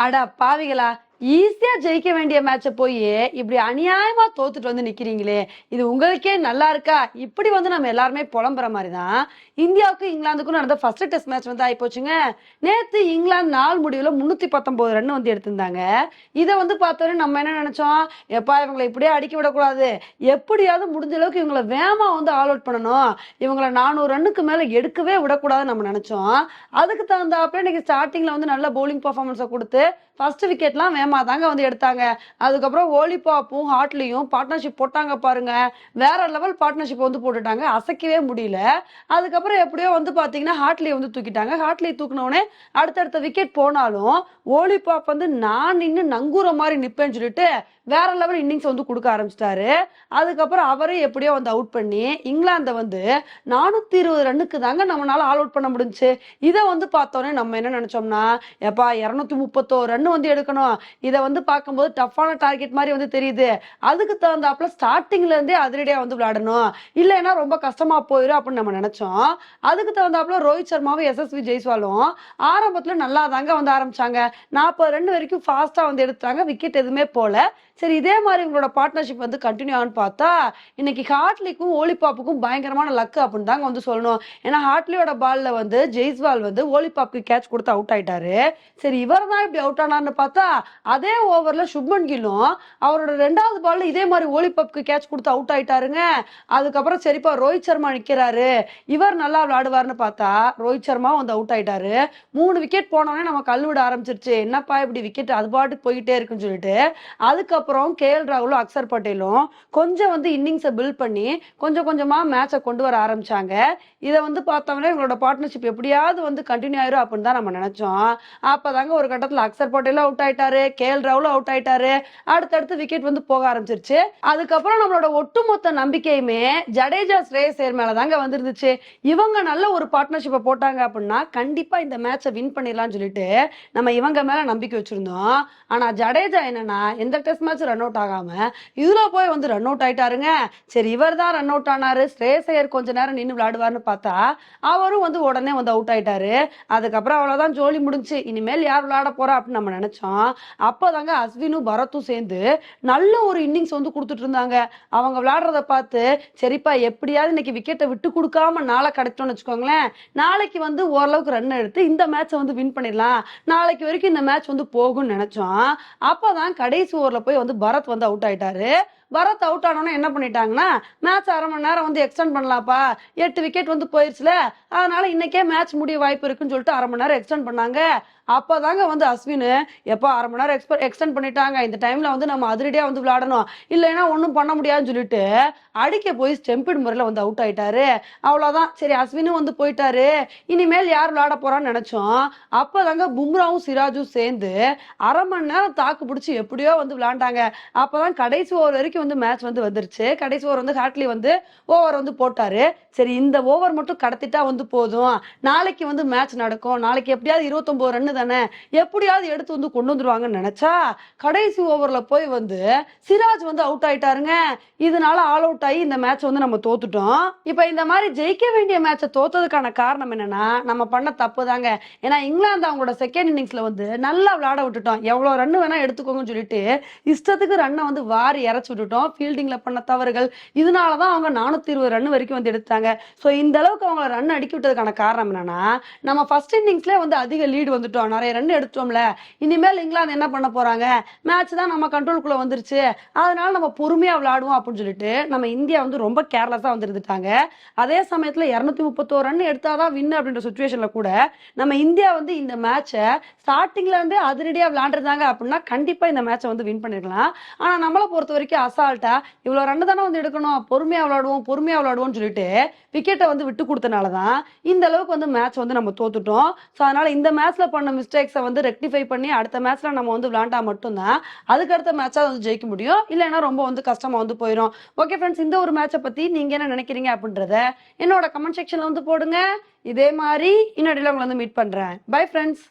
அட பாவிகளா ஈஸியா ஜெயிக்க வேண்டிய மேட்ச போய் இப்படி அநியாயமா தோத்துட்டு வந்து நிக்கிறீங்களே இது உங்களுக்கே நல்லா இருக்கா? இப்படி வந்து நம்ம எல்லாருமே புலம்புற மாதிரி தான் இந்தியாவுக்கும் இங்கிலாந்துக்கும் நடந்த ஃபர்ஸ்ட் டெஸ்ட் மேட்ச் வந்து ஆயிப்போச்சுங்க. நேத்து இங்கிலாந்து நாள் முடிவுல முன்னூத்தி பத்தொன்பது ரன் வந்து எடுத்திருந்தாங்க. இதை வந்து பார்த்தோன்னே நம்ம என்ன நினைச்சோம்? எப்பா இவங்களை இப்படியே அடிக்க விடக்கூடாது. எப்படியாவது முடிஞ்ச அளவுக்கு இவங்களை வேமா வந்து ஆல் அவுட் பண்ணணும். இவங்களை நானூறு ரன்னுக்கு மேல எடுக்கவே விடக்கூடாதுன்னு நம்ம நினைச்சோம். அதுக்கு தகுந்தாப்புல இன்னைக்கு ஸ்டார்டிங்ல வந்து நல்ல பவுலிங் பர்ஃபார்மன்ஸை கொடுத்து ஃபர்ஸ்ட் விக்கெட்லாம் வேமா தாங்க வந்து எடுத்தாங்க. அதுக்கப்புறம் ஓலிபாப்பும் ஹாட்லியும் பார்ட்னர்ஷிப் போட்டாங்க பாருங்க. வேற லெவல் பார்ட்னர்ஷிப் வந்து போட்டுட்டாங்க. அசைக்கவே முடியல. அதுக்கப்புறம் எப்படியோ வந்து பார்த்தீங்கன்னா ஹாட்லியை வந்து தூக்கிட்டாங்க. ஹாட்லியை தூக்கினோடனே அடுத்தடுத்த விக்கெட் போனாலும் ஓலிபாப் வந்து நான் நின்று நங்கூர மாதிரி நிற்பேன்னு சொல்லிட்டு வேற லெவல் இன்னிங்ஸ் வந்து கொடுக்க ஆரம்பிச்சிட்டாரு. அதுக்கப்புறம் அவரே எப்படியோ வந்து அவுட் பண்ணி இங்கிலாந்தை வந்து நானூத்தி இருபது ரன்னுக்கு தாங்க நம்மளால ஆல் அவுட் பண்ண முடிஞ்சுச்சு இதை வந்து பார்த்தோன்னே நம்ம என்ன நினைச்சோம்னா எப்பா இரநூத்தி முப்பத்தோரு ரன் வந்து எடுக்கணும். இதை வந்து பார்க்கும்போது டஃப்பான டார்கெட் மாதிரி வந்து தெரியுது. அதுக்கு தகுந்தாப்புல ஸ்டார்டிங்ல இருந்தே அதிரடியா வந்து விளையாடணும். இல்லைன்னா ரொம்ப கஷ்டமா போயிடும் அப்படின்னு நம்ம நினைச்சோம். அதுக்கு தகுந்தாப்புல ரோஹித் சர்மாவும் எஸ்எஸ்வி ஜெய்ஸ்வாலும் ஆரம்பத்துல நல்லா தாங்க வந்து ஆரம்பிச்சாங்க. நாற்பது ரன் வரைக்கும் ஃபாஸ்டா வந்து எடுத்தாங்க. விக்கெட் எதுவுமே போல. சரி இதே மாதிரி உங்களோட பார்ட்னர்ஷிப் வந்து கண்டினியூ ஆகும்னு பார்த்தா இன்னைக்கு ஹார்ட்லிக்கும் ஓலிபாப்புக்கும் பயங்கரமான லக்கு அப்படின்னு தாங்க வந்து சொல்லணும். ஏன்னா ஹார்ட்லியோட பால்ல வந்து ஜெய்ஸ்வால் வந்து ஓலிபாப்புக்கு கேட்ச் கொடுத்து அவுட் ஆயிட்டாரு. சரி இவர் தான் இப்படி அவுட் ஆனார்னு பார்த்தா அதே ஓவர்ல சுப்மன் கில்லும் அவரோட ரெண்டாவது பால்ல இதே மாதிரி ஓலிபாப்புக்கு கேட்ச் கொடுத்து அவுட் ஆயிட்டாருங்க. அதுக்கப்புறம் சரிப்பா ரோஹித் சர்மா நிற்கிறாரு இவர் நல்லா விளாடுவார்னு பார்த்தா ரோஹித் சர்மா வந்து அவுட் ஆயிட்டாரு. மூணு விக்கெட் போனோடனே நம்ம கல் விட ஆரம்பிச்சிருச்சு. என்னப்பா இப்படி விக்கெட் அது பாட்டுக்கு போயிட்டே இருக்குன்னு சொல்லிட்டு அதுக்கப்புறம் கே எல் ராகுலும் அக்சர் பட்டேலும் கொஞ்சம் வந்து இன்னிங்ஸை பில்ட் பண்ணி கொஞ்சம் கொஞ்சமா மேட்சை கொண்டு வர ஆரம்பிச்சாங்க. இதை வந்து பார்த்தோம்னா இவங்களோட பார்ட்னர்ஷிப் எப்படியாவது வந்து கண்டினியூ ஆயிரும் அப்படின்னு தான் நம்ம நினைச்சோம். அப்போதாங்க ஒரு கட்டத்தில் அக்சர் பட்டேலும் அவுட் ஆயிட்டாரு கே எல் ராகுலும் அவுட் ஆயிட்டாரு. அடுத்தடுத்து விக்கெட் வந்து போக ஆரம்பிச்சிருச்சு. அதுக்கப்புறம் நம்மளோட ஒட்டுமொத்த நம்பிக்கையுமே ஜடேஜா ஸ்ரேயஸ் ஏர் மேல தாங்க வந்துருந்துச்சு. இவங்க நல்ல ஒரு பார்ட்னர்ஷிப்பை போட்டாங்க அப்படின்னா கண்டிப்பா இந்த மேட்சை வின் பண்ணிடலாம்னு சொல்லிட்டு நம்ம இவங்க மேல நம்பிக்கை வச்சிருந்தோம். ஆனா ஜடேஜா என்னன்னா எந்த டெஸ்ட் மேட்ச் ரன் அவுட் ஆகாம இதுல போய் வந்து ரன் அவுட் ஆயிட்டாருங்க. சரி இவர் தான் ரன் அவுட் ஆனாரு. ஸ்ரேயஸ் ஐயர் கொஞ்ச நேரம் நின்று விளையாடுவார்னு பார்த்தா அவரும் வந்து உடனே வந்து அவுட் ஆயிட்டாரு. அதுக்கப்புறம் அவ்வளவுதான் ஜோலி முடிஞ்சு இனிமேல் யார் விளையாட போறா அப்படின்னு நம்ம நினைச்சோம் அப்போதாங்க அஸ்வினும் பரத்தும் சேர்ந்து நல்ல ஒரு இன்னிங்ஸ் வந்து கொடுத்துட்டு இருந்தாங்க. அவங்க விளையாடுறத பார்த்து சரிப்பா எப்படியாவது இன்னைக்கு விக்கெட்டை விட்டு கொடுக்காம நாளை கிடைச்சோம்னு வச்சுக்கோங்களேன். நாளைக்கு வந்து ஓரளவுக்கு ரன் எடுத்து இந்த மேட்சை வந்து வின் பண்ணிடலாம். நாளைக்கு வரைக்கும் இந்த மேட்ச் வந்து போகும்னு நினைச்சோம். அப்போதான் கடைசி ஓவரில் போய் வந்து பரத் வந்து அவுட் ஆயிட்டாரு. பரத் அவுட் ஆனோன்னு என்ன பண்ணிட்டாங்கன்னா மேட்ச் அரை மணி நேரம் வந்து எக்ஸ்டெண்ட் பண்ணலாம்ப்பா. எட்டு விக்கெட் வந்து போயிருச்சுல. அதனால இன்னைக்கே மேட்ச் முடிய வாய்ப்பு இருக்குன்னு சொல்லிட்டு அரை மணி நேரம் எக்ஸ்டெண்ட் பண்ணாங்க. அப்போதாங்க வந்து அஸ்வின் எப்போ அரை மணி நேரம் எக்ஸ்பெ எக்ஸ்டெண்ட் பண்ணிட்டாங்க. இந்த டைமில் வந்து நம்ம அதிரடியாக வந்து விளையாடணும். இல்லைன்னா ஒன்றும் பண்ண முடியாதுன்னு சொல்லிட்டு அடிக்க போய் ஸ்டெம்பிட் முறையில் வந்து அவுட் ஆயிட்டாரு. அவ்வளோதான் சரி அஸ்வினும் வந்து போயிட்டாரு. இனிமேல் யார் விளையாட போறான்னு நினைச்சோம். அப்பதாங்க பும்ராவும் சிராஜும் சேர்ந்து அரை மணி நேரம் தாக்கு பிடிச்சி எப்படியோ வந்து விளையாண்டாங்க. அப்பதான் கடைசி ஓவர் வரைக்கும் வந்து மேட்ச் வந்து வந்துருச்சு. கடைசி ஓவர் வந்து ஹாட்லி வந்து ஓவர் வந்து போட்டாரு. சரி இந்த ஓவர் மட்டும் கடத்திட்டா வந்து போதும். நாளைக்கு வந்து மேட்ச் நடக்கும். நாளைக்கு எப்படியாவது இருபத்தொம்போது ரன்னு தானே? எப்படியாவது எடுத்து வந்து கொண்டு வந்துருவாங்கன்னு நினைச்சா கடைசி ஓவர்ல போய் வந்து சிராஜ் வந்து அவுட் ஆயிட்டாருங்க. இதனால ஆல் அவுட் ஆகி இந்த மேட்ச் வந்து நம்ம தோத்துட்டோம். இப்போ இந்த மாதிரி ஜெயிக்க வேண்டிய மேட்சை தோத்ததுக்கான காரணம் என்னன்னா நம்ம பண்ண தப்பு தாங்க. ஏன்னா இங்கிலாந்து அவங்களோட செகண்ட் இன்னிங்ஸ்ல வந்து நல்லா விளையாட விட்டுட்டோம். எவ்வளவு ரன் வேணா எடுத்துக்கோங்கன்னு சொல்லிட்டு இஷ்டத்துக்கு ரன்னை வந்து வாரி இறச்சி விட்டுட்டோம். ஃபீல்டிங்ல பண்ண தவறுகள் இதனாலதான் அவங்க நானூத்தி இருபது ரன் வரைக்கும் வந்து எடுத்தாங்க. ஸோ இந்த அளவுக்கு அவங்க ரன் அடிக்கி விட்டதுக்கான காரணம் என்னன்னா நம்ம ஃபர்ஸ்ட் இன்னிங்ஸ்ல வந்து அதிக லீடு வந்துட்டோம். நிறைய ரன் எடுத்தோம்ல. இனிமேல் இங்கிலாந்து என்ன பண்ண போறாங்க? மேட்ச் தான் நம்ம கண்ட்ரோலுக்குள்ள வந்துருச்சு. அதனால நம்ம பொறுமையா விளையாடுவோம் அப்படின்னு சொல்லிட்டு நம்ம இந்தியா வந்து ரொம்ப கேர்லெஸ்ஸா வந்து இருந்துட்டாங்க அதே சமயத்துல இருநூத்தி முப்பத்தோரு ரன் எடுத்தாதான் வின் அப்படின்ற சுச்சுவேஷன்ல கூட நம்ம இந்தியா வந்து இந்த மேட்சை ஸ்டார்டிங்ல இருந்து அதிரடியா விளையாண்டுருந்தாங்க அப்படின்னா கண்டிப்பா இந்த மேட்சை வந்து வின் பண்ணிருக்கலாம். ஆனா நம்மளை பொறுத்த வரைக்கும் அசால்ட்டா இவ்வளவு ரன் தானே வந்து எடுக்கணும். பொறுமையா விளையாடுவோம் பொறுமையா விளையாடுவோம்னு சொல்லிட்டு விக்கெட்டை வந்து விட்டு கொடுத்தனாலதான் இந்த அளவுக்கு வந்து மேட்ச் வந்து நம்ம தோத்துட்டோம். ஸோ அதனால இந்த மேட்ச்ல பண்ண மிஸ்டேக்ஸை வந்து ரெக்டிஃபை பண்ணி அடுத்த மேட்ச்ல நம்ம வந்து விளையாண்டா மட்டும்தான் அதுக்கு அடுத்த மேட்சா வந்து ஜெயிக்க முடியும். இல்லைன்னா ரொம்ப வந்து கஷ்டமா வந்து போயிடும் ஓகே ஃப்ரெண்ட்ஸ் இந்த ஒரு மேட்சை பத்தி நீங்க என்ன நினைக்கிறீங்க அப்படின்றத என்னோட கமெண்ட் செக்ஷன்ல வந்து போடுங்க. இதே மாதிரி இன்னொடையில உங்களை வந்து மீட் பண்றேன். Bye friends